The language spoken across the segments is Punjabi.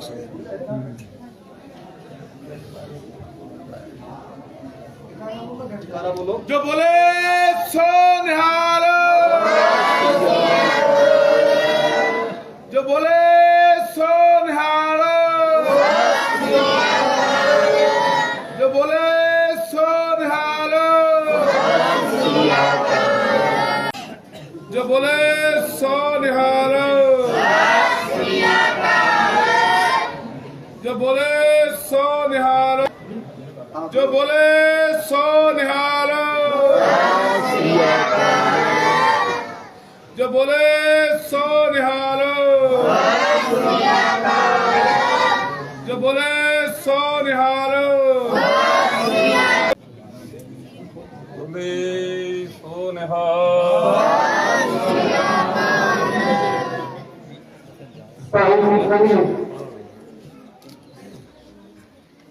जो কারা বলো? যে বলে जो बोले सो निहार जो बोले सो निहार जो बोले सो निहार जो बोले सो निहार सो निहार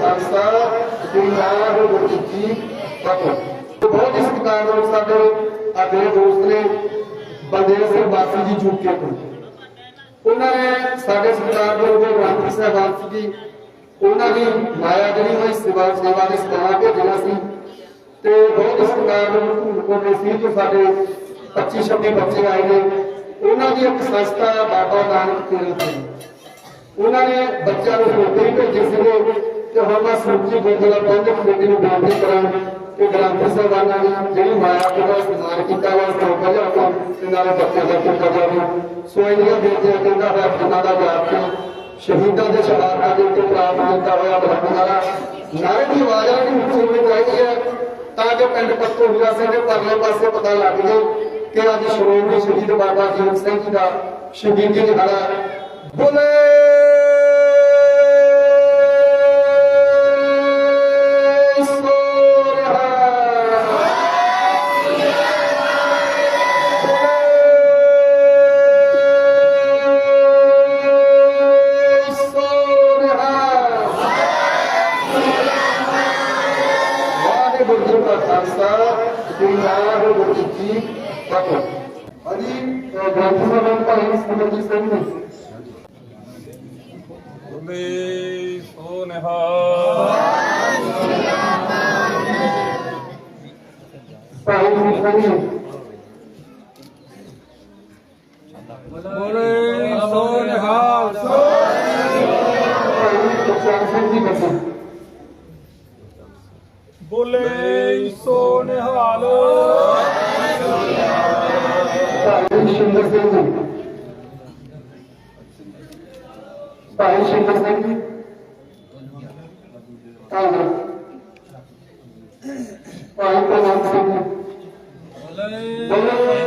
ਵਾਹਿਗੁਰੂ ਜੀ ਕਾ ਖਾਲਸਾ ਬਹੁਤ ਹੀ ਸਤਿਕਾਰ ਨਾਲ ਸਾਡੇ ਦੋਸਤ ਨੇ ਬਲਦੇਵ ਸਿੰਘ ਬਾਸੀ ਜੀ ਚੁੱਕੇ ਤੋਂ ਉਹਨਾਂ ਨੇ ਸਾਡੇ ਸਰਕਾਰ ਦੇ ਉੱਤੇ ਸਾਹਿਬਾਨ ਜੀ ਉਹਨਾਂ ਦੀ ਮਾਇਆ ਜਿਹੜੀ ਹੋਈ ਸੇਵਾ ਸੇਵਾ ਦੇ ਸਮਾਂ ਭੇਜਣਾ ਸੀ ਤੇ ਬਹੁਤ ਹੀ ਸਤਿਕਾਰ ਸੀ ਜੋ ਸਾਡੇ 25 26 ਬੱਚੇ ਆਏ ਨੇ ਉਹਨਾਂ ਦੀ ਇੱਕ ਸੰਸਥਾ ਬਾਬਾ ਨਾਨਕ ਕੇਂਦਰ ਉਹਨਾਂ ਨੇ ਬੱਚਿਆਂ ਨੂੰ ਛੋਟੇ ਭੇਜੇ ਸੀਗੇ ਤੇ ਹੁਣ ਮੈਂ ਸੁਰਜੀ ਗੁਰਦੁਆਰਾ ਪੰਜ ਕਮੇਟੀ ਨੂੰ ਬੇਨਤੀ ਕਰਾਂ ਕਿ ਗ੍ਰੰਥ ਸਾਹਿਬਾਨਾਂ ਦੀ ਜਿਹੜੀ ਮਾਇਆ ਦਾ ਇਸਤੇਮਾਲ ਕੀਤਾ ਵਾ ਉਸ ਤੋਂ ਤੇ ਨਾਲੇ ਬੱਚਿਆਂ ਦਾ ਕੀਤਾ ਜਾਵੇ ਸੋ ਇਹਨੀਆਂ ਬੇਨਤੀਆਂ ਕਹਿੰਦਾ ਹੋਇਆ ਜਿਨ੍ਹਾਂ ਦਾ ਜਾਪ ਸ਼ਹੀਦਾਂ ਦੇ ਸ਼ਹਾਦਤਾਂ ਦੇ ਉੱਤੇ ਪ੍ਰਾਪਤ ਹੁੰਦਾ ਹੋਇਆ ਬਲੰਦ ਨਾਰੇ ਦੀ ਆਵਾਜ਼ ਆ ਕਿ ਉੱਚੀ ਹੋਣੀ ਚਾਹੀਦੀ ਹੈ ਤਾਂ ਜੋ ਪਿੰਡ ਪੱਤੋ ਹੀਰਾ ਸਿੰਘ ਪਰਲੇ ਪਾਸੇ ਪਤਾ ਲੱਗ ਜੇ ਕਿ ਅੱਜ ਸ਼੍ਰੋਮਣੀ ਸ਼ਹੀਦ ਬਾਬਾ ਜੀਵਨ ਸਿੰਘ ਜੀ ਦਾ ਸ਼ਹੀਦੀ ਦਿਹਾੜਾ ਬੋਲੇ ਖਾਲਸਾ ਸ੍ਰੀ ਨਾਰਾਇਣ ਗੁਰੂ ਜੀ ਫਤਿਹ ਅਜੀ ਗ੍ਰੰਥ ਸਭਾ ਭਾਈ ਸਮਰਜੀਤ ਸਿੰਘ ਜੀ ਬੇ ਸੋ ਨਿਹਾਲ ਭਾਈ ਜੀ ਬੋਲੇ ਸੋ ਨਿਹਾਲ। ਭਾਈ ਸ਼ਿੰਦਰ ਸਿੰਘ ਜੀ। ਭਾਈ ਸ਼ਿੰਦਰ ਸਿੰਘ ਜੀ। ਭਾਈ ਪ੍ਰਨਾਮ ਸਿੰਘ ਜੀ। ਬੋਲੇ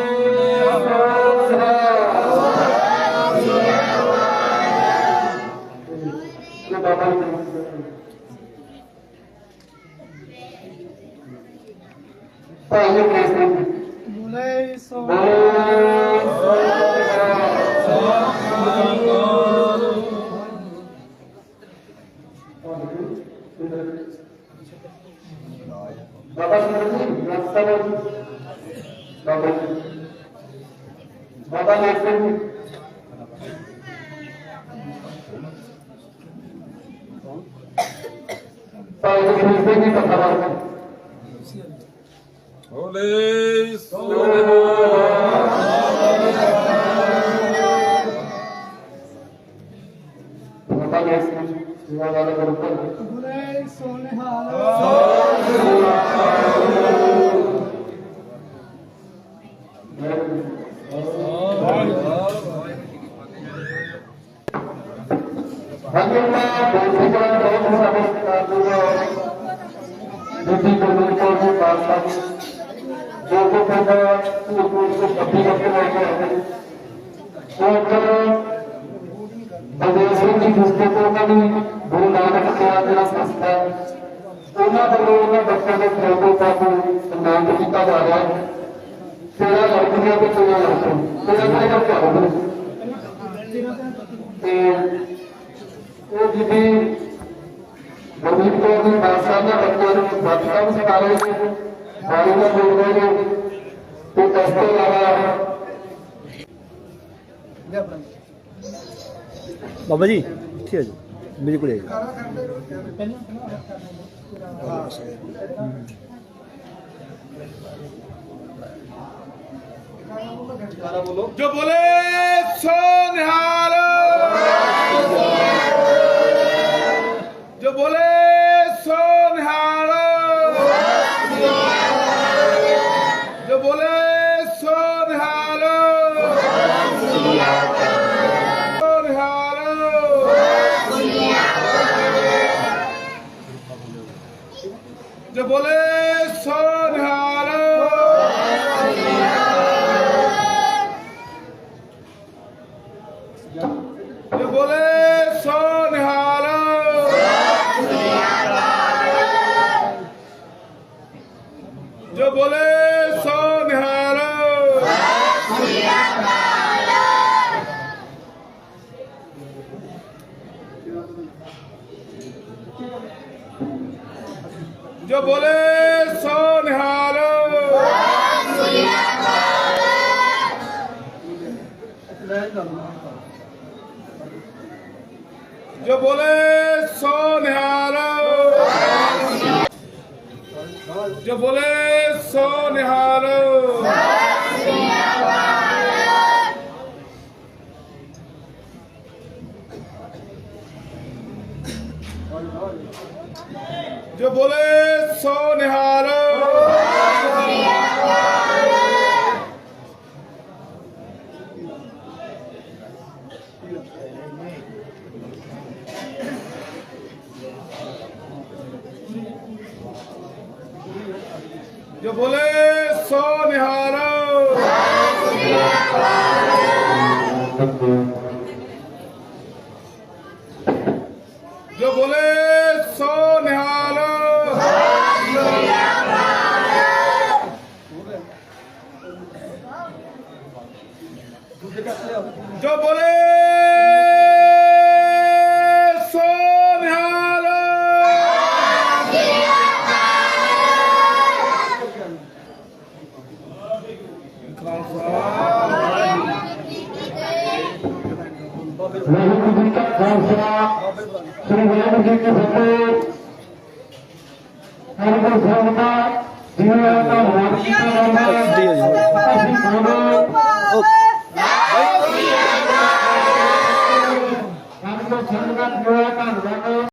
বাবা নাচেন তাই কথা বলবেন Soleil, soleil. लोगों को अपनी अपनी लेके आए तो ਬਲਦੇਵ ਸਿੰਘ ਜੀ ਜਿਸਦੇ ਤੋਂ ਉਹਨਾਂ ਦੀ ਗੁਰੂ ਨਾਨਕ ਸੇਵਾ ਜਿਹੜਾ ਸੰਸਥਾ ਹੈ ਉਹਨਾਂ ਵੱਲੋਂ ਉਹਨਾਂ ਬੱਚਿਆਂ ਦੇ ਪ੍ਰੋਗਰਾਮ ਦਾ ਸਨਮਾਨ ਕੀਤਾ ਜਾ ਰਿਹਾ ਹੈ ਤੇਰਾ ਲੜਕੀਆਂ ਤੇ ਤੇਰਾ ਲੜਕਾ ਤੇਰਾ ਤੇਰਾ ਘਰ ਤੇ ਉਹ ਜਿਹਦੇ ਬਲਦੇਵ ਕੌਰ ਦੇ ਬਾਦਸ਼ਾਹ ਦਾ ਬੱਚਿਆਂ ਨੂੰ ਬਾਦਸ਼ਾਹ ਨੂੰ ਸਿਖਾ ਰਹੇ ਸੀ ਬਾਣੀ ਦਾ ਬੋਲ ਰਹੇ ਨੇ। ਤੇ ਇਸ ਤੋਂ ਇਲਾਵਾ ਬਾਬਾ ਜੀ ਇੱਥੇ ਆ ਜਾਓ। ਮੇਰੇ ਕੋਲ ਆ ਜਾਓ। ਜੋ ਬੋਲੇ ਸੋ ਨਿਹਾਲ। ਜੋ ਬੋਲੇ ਜੋ ਬੋਲੇ ਸੋ ਨਿਹਾਲ ਜੋ ਬੋਲੇ ਸੋ ਨਿਹਾਲ ਜੋ ਬੋਲੇ ਸੋ ਨਿਹਾਲ ਜੋ जो बोले सो निहारो जो बोले सो निहारो जो बोले सो निहारो जो बोले सो निहारो। जो बोले सो निहारो। जो बोले ਸ੍ਰੀ ਗੁਰੂ ਜੀ ਦੇ ਸੱਤੇ ਹਰ ਸਾਹਿਬ ਦਾ ਜਿਵੇਂ ਦਾ ਨਾਮ ਕੀਤਾ ਜਾਂਦਾ ਹੈ ਅਸੀਂ ਬੋਲੋ ਹਰ ਕੋ ਸੰਗਤ ਜੋਇਆ ਧੰਨਵਾਦ